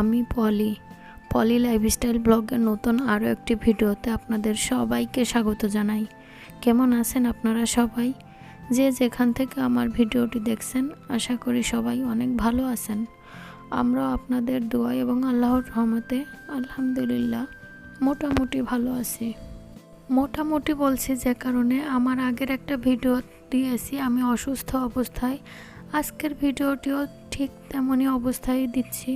আমি পলি পলি লাইফস্টাইল ব্লগের নতুন আরও একটি ভিডিওতে আপনাদের সবাইকে স্বাগত জানাই। কেমন আছেন আপনারা সবাই? যে যেখান থেকে আমার ভিডিওটি দেখছেন, আশা করি সবাই অনেক ভালো আছেন। আমরাও আপনাদের দোয়া এবং আল্লাহর রহমতে আলহামদুলিল্লাহ মোটামুটি ভালো আছি। মোটামুটি বলছি যে কারণে আমার আগের একটা ভিডিও দিয়েছি, আমি অসুস্থ অবস্থায়। আজকের ভিডিওটিও ঠিক তেমনই অবস্থায় দিচ্ছি।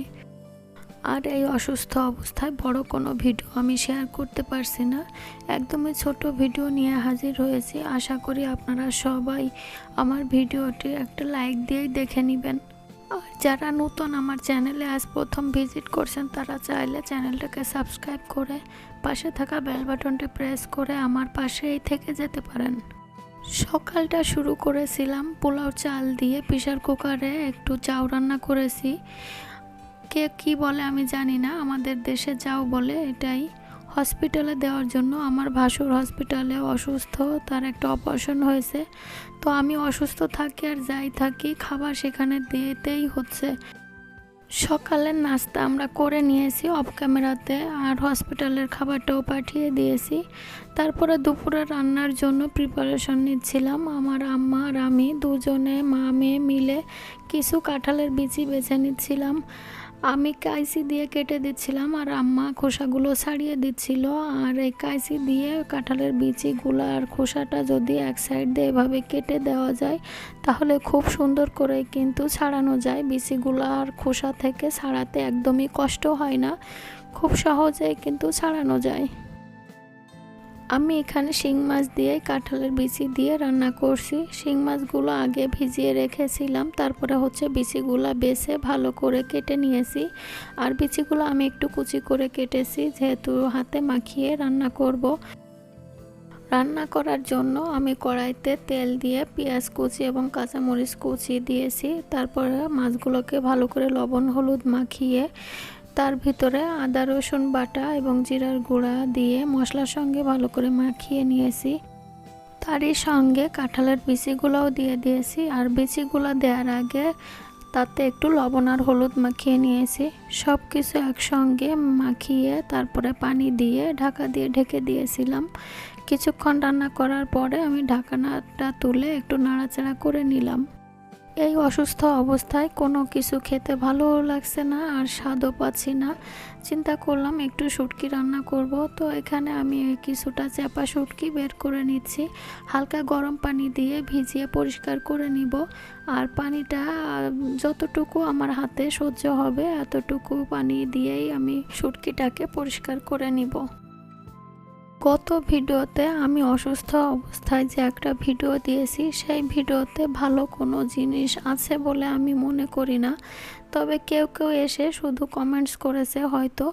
আর এই অসুস্থ অবস্থায় বড় কোনো ভিডিও আমি শেয়ার করতে পারছি না। একদমই ছোট ভিডিও নিয়ে হাজির হয়েছি। আশা করি আপনারা সবাই আমার ভিডিওটি একটা লাইক দিয়েই দেখে নেবেন। আর যারা নতুন আমার চ্যানেলে আজ প্রথম ভিজিট করছেন, তারা চাইলে চ্যানেলটাকে সাবস্ক্রাইব করে পাশে থাকা বেল বাটনটি প্রেস করে আমার পাশেই থেকে যেতে পারেন। সকালটা শুরু করেছিলাম, পোলাও চাল দিয়ে প্রেশার কুকারে একটু চাউ রান্না করেছি। কে কি বলে আমি জানি না। আমাদের দেশে যাও বলে এটাই। হসপিটালে দেওয়ার জন্য আমার ভাসুর হসপিটালে অসুস্থ, তার একটা অপারেশন হয়েছে। তো আমি অসুস্থ থাকি আর যাই থাকি, খাবার সেখানে দিতেই হচ্ছে। সকালের নাস্তা আমরা করে নিয়েছি অফ ক্যামেরাতে আর হসপিটালের খাবারটাও পাঠিয়ে দিয়েছি। তারপরে দুপুরে রান্নার জন্য প্রিপারেশন নিচ্ছিলাম। আমার আম্মা আর আমি দুজনে মা মেয়ে মিলে কিছু কাঁঠালের বিচি বেছে নিচ্ছিলাম। আমি কাইসি দিয়ে কেটে দিচ্ছিলাম আর আম্মা খোসাগুলো ছাড়িয়ে দিচ্ছিল। আর এই কাইসি দিয়ে কাঁঠালের বিচিগুলো আর খোসাটা যদি এক সাইড দিয়ে এভাবে কেটে দেওয়া যায়, তাহলে খুব সুন্দর করে কিন্তু ছাড়ানো যায়। বিচিগুলো আর খোসা থেকে ছাড়াতে একদমই কষ্ট হয় না। খুব সহজে কিন্তু ছাড়ানো যায়। আমি এখানে শিং মাছ দিয়ে, কাঁঠালের বিচি দিয়ে রান্না করছি। শিং মাছগুলো আগে ভিজিয়ে রেখেছিলাম, তারপরে হচ্ছে বিচিগুলো বেছে ভালো করে কেটে নিয়েছি। আর বিচিগুলো আমি একটু কুচি করে কেটেছি, যেহেতু হাতে মাখিয়ে রান্না করব। রান্না করার জন্য আমি কড়াইতে তেল দিয়ে পেঁয়াজ কুচি এবং কাঁচামরিচ কুচি দিয়েছি। তারপরে মাছগুলোকে ভালো করে লবণ, হলুদ মাখিয়ে তার ভিতরে আদা, রসুন বাটা এবং জিরার গুঁড়া দিয়ে মশলার সঙ্গে ভালো করে মাখিয়ে নিয়েছি। তারই সঙ্গে কাঁঠালের বিচিগুলোও দিয়ে দিয়েছি আর বিচিগুলো দেওয়ার আগে তাতে একটু লবণ আর হলুদ মাখিয়ে নিয়েছি। সব কিছু একসঙ্গে মাখিয়ে তারপরে পানি দিয়ে ঢাকা দিয়ে ঢেকে দিয়েছিলাম। কিছুক্ষণ রান্না করার পরে আমি ঢাকানাটা তুলে একটু নাড়াচাড়া করে নিলাম। এই অসুস্থ অবস্থায় কোনো কিছু খেতে ভালো লাগছে না আর স্বাদও পাচ্ছি না। চিন্তা করলাম একটু শুটকি রান্না করব। তো এখানে আমি কিছুটা চাপা শুটকি বের করে নিচ্ছি। হালকা গরম পানি দিয়ে ভিজিয়ে পরিষ্কার করে নিব। আর পানিটা, যতটুকু আমার হাতে সহ্য হবে, এতটুকু পানি দিয়েই আমি শুটকিটাকে পরিষ্কার করে নিব। গত ভিডিওতে আমি অসুস্থ অবস্থায় যে একটা ভিডিও দিয়েছি, সেই ভিডিওতে ভালো কোনো জিনিস আছে বলে আমি মনে করি না। তবে কেউ কেউ এসে শুধু কমেন্টস করেছে হয়তো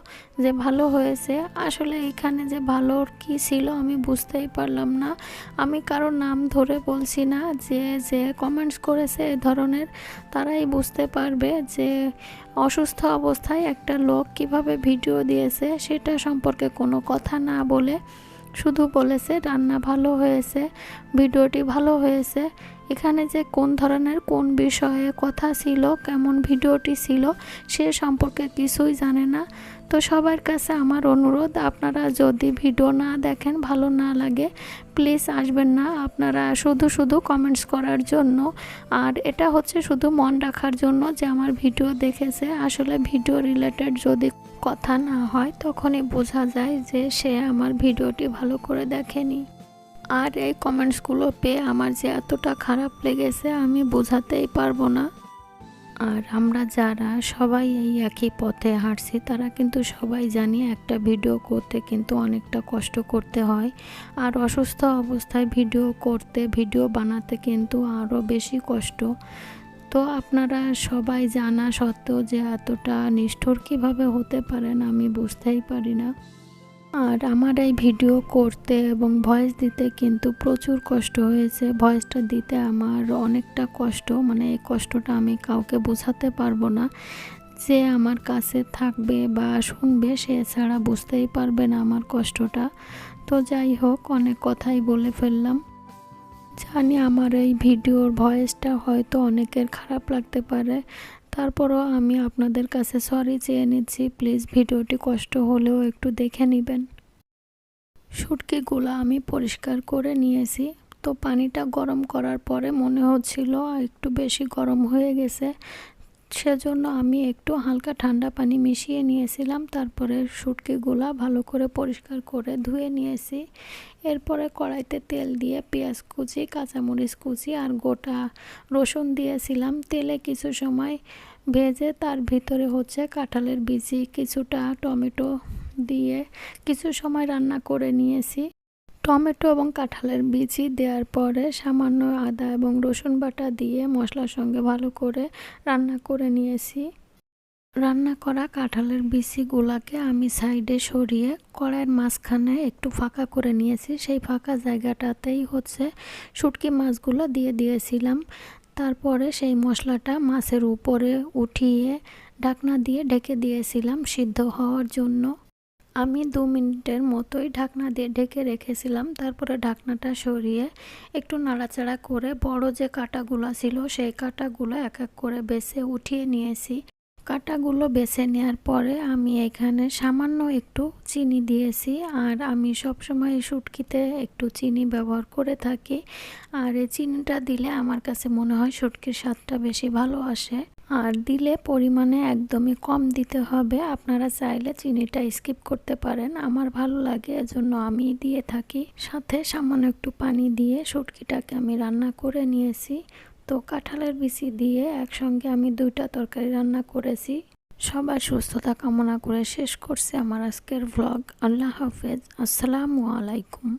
যে ভালো হয়েছে। আসলে এখানে যে ভালোর কি ছিল আমি বুঝতেই পারলাম না। আমি কারও নাম ধরে বলছি না যে যে কমেন্টস করেছে এ ধরনের। তারাই বুঝতে পারবে যে অসুস্থ অবস্থায় একটা লোক কীভাবে ভিডিও দিয়েছে সেটা সম্পর্কে কোনো কথা না বলে শুধু বলেছে রান্না ভালো হয়েছে, ভিডিওটি ভালো হয়েছে। এখানে যে কোন ধরনের, কোন বিষয়ে কথা ছিল, কেমন ভিডিওটি ছিল, সে সম্পর্কে কিছুই জানে না। তো সবার কাছে আমার অনুরোধ, আপনারা যদি ভিডিও না দেখেন, ভালো না লাগে, প্লিজ আসবেন না। আপনারা শুধু শুধু কমেন্টস করার জন্য, আর এটা হচ্ছে শুধু মন রাখার জন্য যে আমার ভিডিও দেখেছে। আসলে ভিডিও রিলেটেড যদি কথা না হয় তখনই বোঝা যায় যে সে আমার ভিডিওটি ভালো করে দেখেনি। আর এই কমেন্টসগুলো পেয়ে আমার যে এতটা খারাপ লেগেছে আমি বোঝাতেই পারব না। আর আমরা যারা সবাই এই একই পথে হাঁটছি, তারা কিন্তু সবাই জানি একটা ভিডিও করতে কিন্তু অনেকটা কষ্ট করতে হয়। আর অসুস্থ অবস্থায় ভিডিও করতে, ভিডিও বানাতে কিন্তু আরও বেশি কষ্ট। তো আপনারা সবাই জানা সত্ত্বেও যে এতটা নিষ্ঠুর কীভাবে হতে পারেন আমি বুঝতেই পারি না। আর আমার এই ভিডিও করতে এবং ভয়েস দিতে কিন্তু প্রচুর কষ্ট হয়েছে। ভয়েসটা দিতে আমার অনেকটা কষ্ট মানে এই কষ্টটা আমি কাউকে বোঝাতে পারব না। যে আমার কাছে থাকবে বা শুনবে, সে ছাড়া বুঝতেই পারবে না আমার কষ্টটা। তো যাই হোক, অনেক কথাই বলে ফেললাম। জানি আমার এই ভিডিওর ভয়েসটা হয়তো অনেকের খারাপ লাগতে পারে। তারপরও আমি আপনাদের কাছে সরি চেয়ে নিচ্ছি। প্লিজ ভিডিওটি কষ্ট হলেও একটু দেখে নেবেন। শুটকিগুলো আমি পরিষ্কার করে নিয়েছি। তো পানিটা গরম করার পরে মনে হচ্ছিল একটু বেশি গরম হয়ে গেছে। সেজন্য আমি একটু হালকা ঠান্ডা পানি মিশিয়ে নিয়েছিলাম, তারপরে শুটকিগুলা ভালো করে পরিষ্কার করে ধুয়ে নিয়েছি। এরপরে কড়াইতে তেল দিয়ে পেঁয়াজ কুচি, কাঁচামরিচ কুচি আর গোটা রসুন দিয়েছিলাম। তেলে কিছু সময় ভেজে তার ভিতরে হচ্ছে কাঁঠালের বিচি কিছুটা টমেটো দিয়ে কিছু সময় রান্না করে নিয়েছি। টমেটো এবং কাঁঠালের বিচি দেওয়ার পরে সামান্য আদা এবং রসুন বাটা দিয়ে মশলার সঙ্গে ভালো করে রান্না করে নিয়েছি। রান্না করা কাঁঠালের বিচিগুলাকে আমি সাইডে সরিয়ে কড়াইয়ের মাঝখানে একটু ফাঁকা করে নিয়েছি। সেই ফাঁকা জায়গাটাতেই হচ্ছে শুটকি মাছগুলো দিয়ে দিয়েছিলাম। তারপরে সেই মশলাটা মাছের উপরে উঠিয়ে ঢাকনা দিয়ে ঢেকে দিয়েছিলাম সিদ্ধ হওয়ার জন্য। আমি দু মিনিটের মতোই ঢাকনা দিয়ে ঢেকে রেখেছিলাম, তারপরে ঢাকনাটা সরিয়ে একটু নাড়াচাড়া করে বড় যে কাটাগুলো ছিল, সেই কাটাগুলো এক এক করে বেছে উঠিয়ে নিয়েছি। কাটাগুলো বেছে নেওয়ার পরে আমি এখানে সামান্য একটু চিনি দিয়েছি, আর আমি সবসময় শুটকিতে একটু চিনি ব্যবহার করে থাকি। আর এই চিনিটা দিলে আমার কাছে মনে হয় শুটকির স্বাদটা বেশি ভালো আসে। আর দিলে পরিমাণে একদমই কম দিতে হবে। আপনারা চাইলে চিনিটা স্কিপ করতে পারেন। আমার ভালো লাগে, এজন্য আমি দিয়ে থাকি। সাথে সামান্য একটু পানি দিয়ে শুটকিটাকে আমি রান্না করে নিয়েছি। তো কাঁঠালের বিচি দিয়ে একসঙ্গে আমি দুইটা তরকারি রান্না করেছি। সবার সুস্থতা কামনা করে শেষ করছি আমার আজকের ভ্লগ আল্লাহ হাফেজ। আসসালামু আলাইকুম।